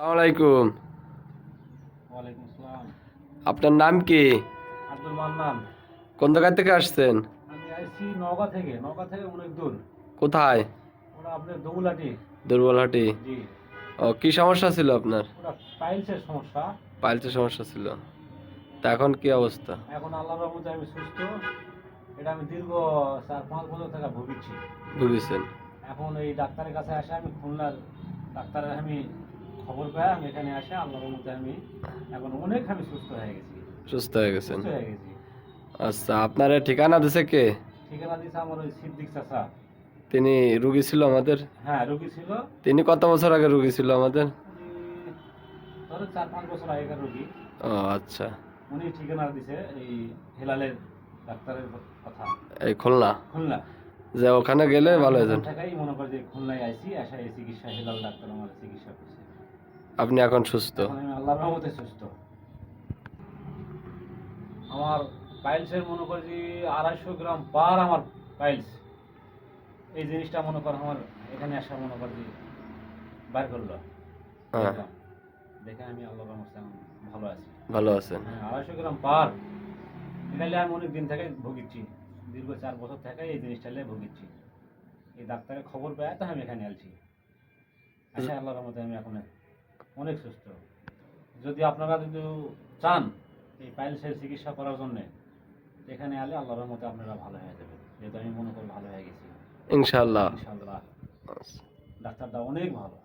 আলাইকুম। ওয়ালাইকুম আসসালাম। আপনার নাম কি? আব্দুল মান্নান। কোন জায়গা থেকে আসছেন? আমি নওগাঁ থেকে। নওগাঁ থেকে অনেক দূর। কোথায়? ওরা আপনার দৌলাটি দুর্বলহাটি জি। ও কি সমস্যা ছিল আপনার? ওরা পাইলসের সমস্যা। পাইলসের সমস্যা ছিল। তা এখন কি অবস্থা? এখন আল্লাহর রহমতে আমি সুস্থ। এটা আমি দীর্ঘ চার পাঁচ বছর থেকে ভুগিছি। ভুগেছেন। এখন এই ডাক্তারের কাছে আসে আমি খুলনার ডাক্তারের আমি খবর পাই আমি এখানে আসে আল্লাহর রহমতে আমি এখন অনেক আমি সুস্থ হয়ে গেছি। সুস্থ হয়ে গেছেন? সুস্থ হয়ে গেছি। আচ্ছা আপনার এ ঠিকানা দিছে কে? ঠিকানা দিয়েছে আমার ওই সিদ্দিক চাচা। তিনি রুগী ছিল আমাদের? হ্যাঁ রোগী ছিল। তিনি কত বছর আগে রুগী ছিল আমাদের? উনি ধরো চার পাঁচ বছর আগেকার রোগী। ও আচ্ছা। উনি ঠিকানা দিছে এই হেলালের ডাক্তারের কথা। এই খুলনা? খুলনা। যে ওখানে গেলে ভালো হয়ে যান মনে করে যে খুলনায় আইসি আসা এই চিকিৎসা হেলাল ডাক্তার আমার চিকিৎসা করছে। আপনি এখন সুস্থ? আল্লাহর রহমতে সুস্থ। আমার পাইলসের মনে করি যে আড়াইশো গ্রাম পার আমার পাইলস এই জিনিসটা মনে কর আমার এখানে আসা মনে কর যে বার করল। হ্যাঁ। দেখে আমি আল্লাহর রহমতে ভালো আছি। ভালো আছেন। হ্যাঁ, আড়াইশো গ্রাম পার এটালে আমি অনেক দিন থেকে ভুগিচ্ছি। দীর্ঘ চার বছর থেকে এই জিনিসটা নিয়ে ভুগিচ্ছি। এই ডাক্তারের খবর পেয়ে তো আমি এখানে আলছি আচ্ছা আল্লাহর মধ্যে আমি এখন অনেক সুস্থ। যদি আপনারা যদি চান এই পাইলসের চিকিৎসা করার জন্যে এখানে আলে আল্লাহর মতে আপনারা ভালো হয়ে যাবেন। যেহেতু আমি মনে করি ভালো হয়ে গেছি। ইনশাল্লাহ ইনশাআল্লাহ। আচ্ছা। ডাক্তারটা অনেক ভালো।